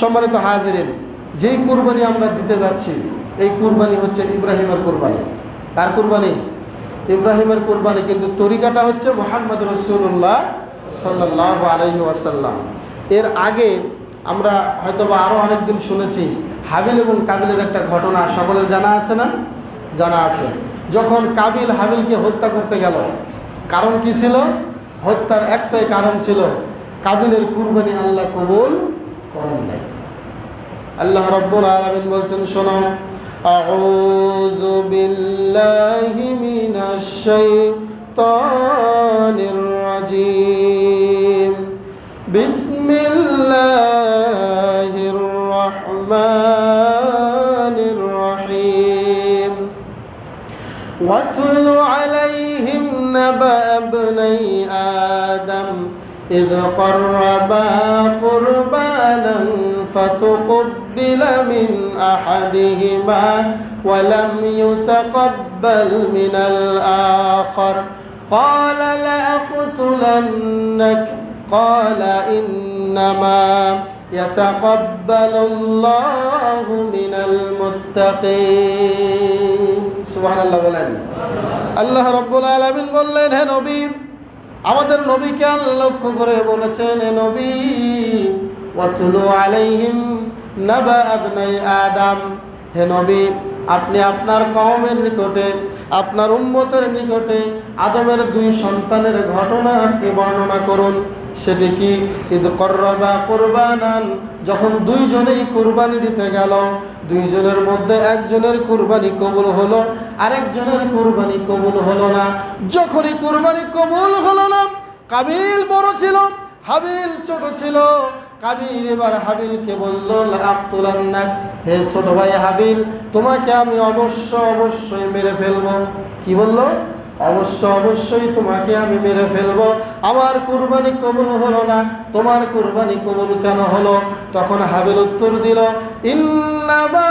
সম্মানিত হাজিরেন, যেই কুরবানি আমরা দিতে যাচ্ছি, এই কুরবানি হচ্ছে ইব্রাহিমের কুরবানি। কার কুরবানি? ইব্রাহিমের কুরবানি, কিন্তু তরিকাটা হচ্ছে মোহাম্মদ রসুল্লাহ সাল্লাহ আলহি ওয়াসাল্লাম। এর আগে আমরা হয়তোবা আরও অনেক দিন শুনেছি, হাবিল এবং কাবিলের একটা ঘটনা, সকলের জানা আছে না? জানা আছে। যখন কাবিল হাবিলকে হত্যা করতে গেল, কারণ কি ছিল? হত্যার একটাই কারণ ছিল, কাবিলের কুরবানি আল্লাহ কবুল করেন নাই আল্লাহ রব্বুল আলমিন বলছেন শোনো أعوذ بالله من الشيطان الرجيم بسم الله الرحمن الرحيم واتل عليهم نبأ ابني آدم إذ قربا قربانا فتقبل من أحدهما ولم يتقبل من الآخر قال لأقتلنك قال إنما يتقبل الله من المتقين سبحان الله বলেন আল্লাহ রব্বুল আলামিন বললেন হে নবী আমাদের নবীকে লক্ষ্য করে বলেছেন নবী, ওয়াতুলু আলাইহিম নাবা আবনাই আদম। হে নবী, আপনি আপনার কওমের নিকটে, আপনার উম্মতের নিকটে আদমের দুই সন্তানের ঘটনা আপনি বর্ণনা করুন। সেটি কি? ঈদ করবা কোরবানান, যখন দুইজনেই কুরবানি দিতে গেল, দুইজনের মধ্যে একজনের কুরবানি কবুল হলো, আরেকজনের কুরবানি কবুল হলো না। যখনই কুরবানি কবুল কাবিল বড় ছিল, হাবিল ছোট ছিল। কাবিল এবার হাবিলকে বলল আব্দুলান্নাক হে ছোট ভাই হাবিল, তোমাকে আমি অবশ্য অবশ্যই মেরে ফেলব। কি বলল? অবশ্য অবশ্যই তোমাকে আমি মেরে ফেলব। আমার কুরবানি কবুল হলো না, তোমার কুরবানি কবুল কেন হলো? তখন হাবিল উত্তর দিল, ইন্নামা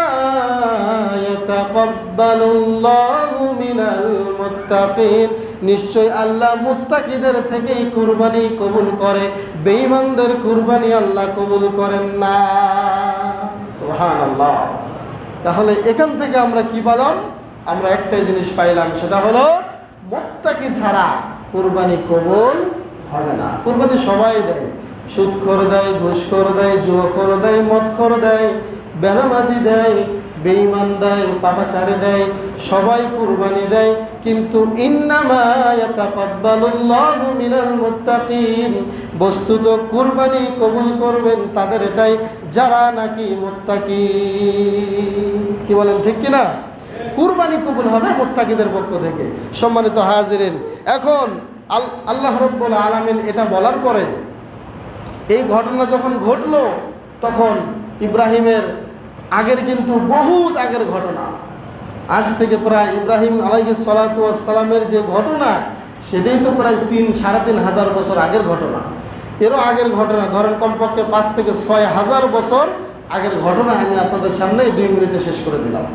ইয়াতাকাব্বালুল্লাহু মিনাল মুত্তাকিন নিশ্চয় আল্লাহ মুত্তাকিদের থেকেই কুরবানি কবুল করে। বেঈমানদের কুরবানি আল্লাহ কবুল করেন না। সুবহানাল্লাহ। তাহলে এখান থেকে আমরা কি পেলাম? আমরা একটাই জিনিস পাইলাম, সেটা হলো মোত্তাকি ছাড়া কুরবানি কবুল হবে না। কুরবানি সবাই দেয়। সুদ করে দেয়, ঘুষ করে দেয়, জুয়া করে দেয়, মদ করে দেয়, বেনামাজি দেয় বেঈমান দেয় পাপাচারে দেয়, সবাই কুরবানি দেয়। কিন্তু বস্তুত কুরবানি কবুল করবেন তাদের এটাই যারা নাকি মোত্তাকি। কি বলেন, ঠিক কি না কুরবানি কবুল হবে মোত্তাকিদের পক্ষ থেকে। সম্মানিত হাজিরেন, এখন আল, আল্লাহ রব্বুল আলামিন এটা বলার পরে, এই ঘটনা যখন ঘটলো, তখন ইব্রাহিমের আগের কিন্তু বহুত আগের ঘটনা। আজ থেকে প্রায় ইব্রাহিম আলাইকে সালামের যে ঘটনা, সেটাই তো প্রায় তিন, সাড়ে তিন হাজার বছর আগের ঘটনা। এরও আগের ঘটনা, ধরেন কমপক্ষে পাঁচ থেকে ছয় হাজার বছর আগের ঘটনা আমি আপনাদের সামনে দুই মিনিটে শেষ করে দিলাম।